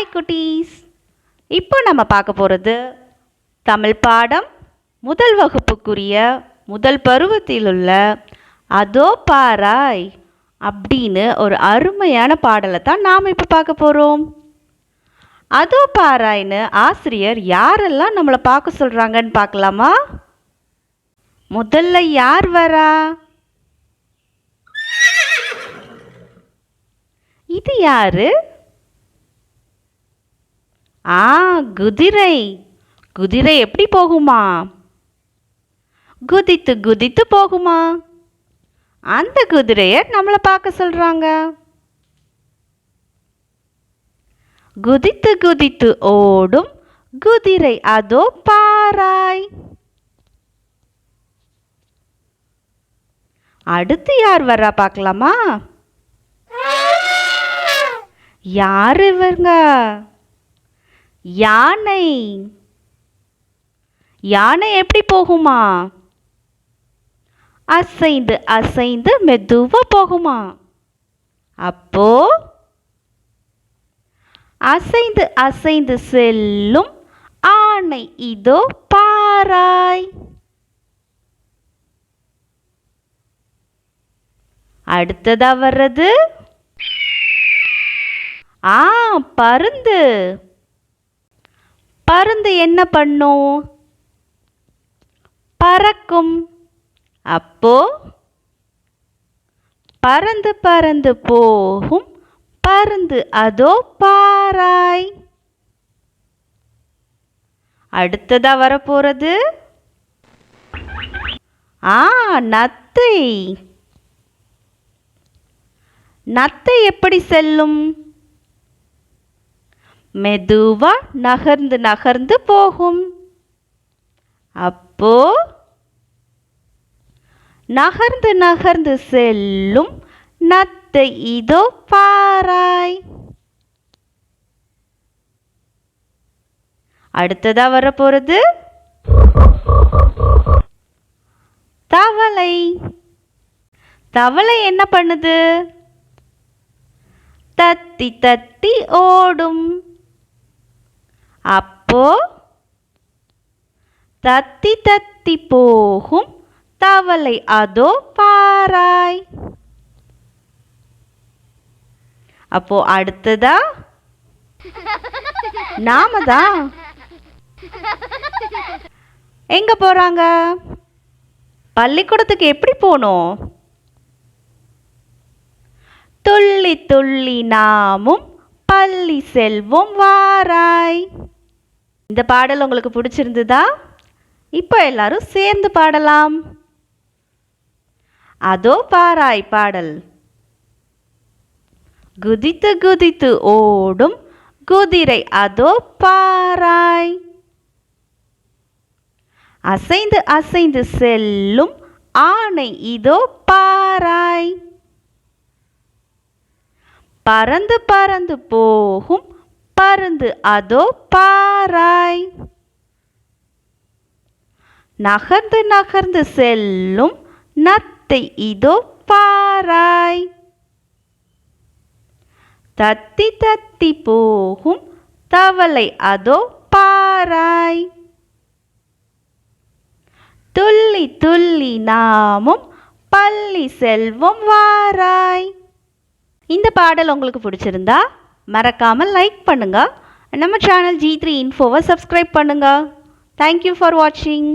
Hi குட்டீஸ் இப்போ நம்ம பார்க்க போகிறது தமிழ் பாடம் முதல் வகுப்புக்குரிய முதல் பருவத்தில் உள்ள அதோ பாராய் அப்படின்னு ஒரு அருமையான பாடலை தான் நாம் இப்போ பார்க்க போகிறோம் அதோ பாராய்னு ஆசிரியர் யாரெல்லாம் நம்மளை பார்க்க சொல்கிறாங்கன்னு பார்க்கலாமா? முதல்ல யார் வரா? இது யாரு? ஆ குதிரை. குதிரை எப்படி போகுமா? குதித்து குதித்து போகுமா? அந்த குதிரையை நம்மளை பார்க்க சொல்கிறாங்க குதித்து குதித்து ஓடும் குதிரை அதோ பாராய். அடுத்து யார் வர்றா பார்க்கலாமா? யார் இவங்க? யானை. யானை எப்படி போகுமா? அசைந்து அசைந்து மெதுவா போகுமா? அப்போ அசைந்து அசைந்து செல்லும் ஆணை இதோ பாராய். அடுத்ததா வர்றது? ஆ பருந்து. பருந்து என்ன பண்ணும்? பறக்கும். அப்போ பறந்து பறந்து போகும். பருந்து அதோ பாராய். அடுத்ததா வரப்போறது? ஆ நத்தை. நத்தை எப்படி செல்லும்? மெதுவா நகர்ந்து நகர்ந்து போகும். அப்போ நகர்ந்து நகர்ந்து செல்லும் நத்தை இதோ பாராய். அடுத்ததா வரப்போறது? தவளை. தவளை என்ன பண்ணுது? தத்தி தத்தி ஓடும். அப்போ தத்தி தத்தி போகும் தவளை அதோ பாராய். அப்போ அடுத்ததா? நாம தான் எங்க போறாங்க? பள்ளிக்கூடத்துக்கு எப்படி போகணும் துள்ளி துள்ளி நாமும் பள்ளி செல்வோம் வாராய். இந்த பாடல் உங்களுக்கு பிடிச்சிருந்ததா? இப்போ எல்லாரும் சேர்ந்து பாடலாம். அதோ பாராய் பாடல். குதித்து குதித்து ஓடும் குதிரை அதோ பாராய். அசைந்து அசைந்து செல்லும் ஆணை இதோ பாராய். பறந்து பறந்து போகும் பருந்து அதோ பாராய். நகர்ந்து நகர்ந்து செல்லும் நத்தை இதோ பாராய். தத்தி தத்தி போகும் தவளை அதோ பாராய். துள்ளி துள்ளி நாமும் பள்ளி செல்வம் வாராய். இந்த பாடல் உங்களுக்கு பிடிச்சிருந்தா மறக்காமல் லைக் பண்ணுங்க. நம்ம சேனல் ஜி த்ரீ இன்ஃபோவை சப்ஸ்கிரைப் பண்ணுங்கள் தேங்க்யூ ஃபார் வாட்சிங்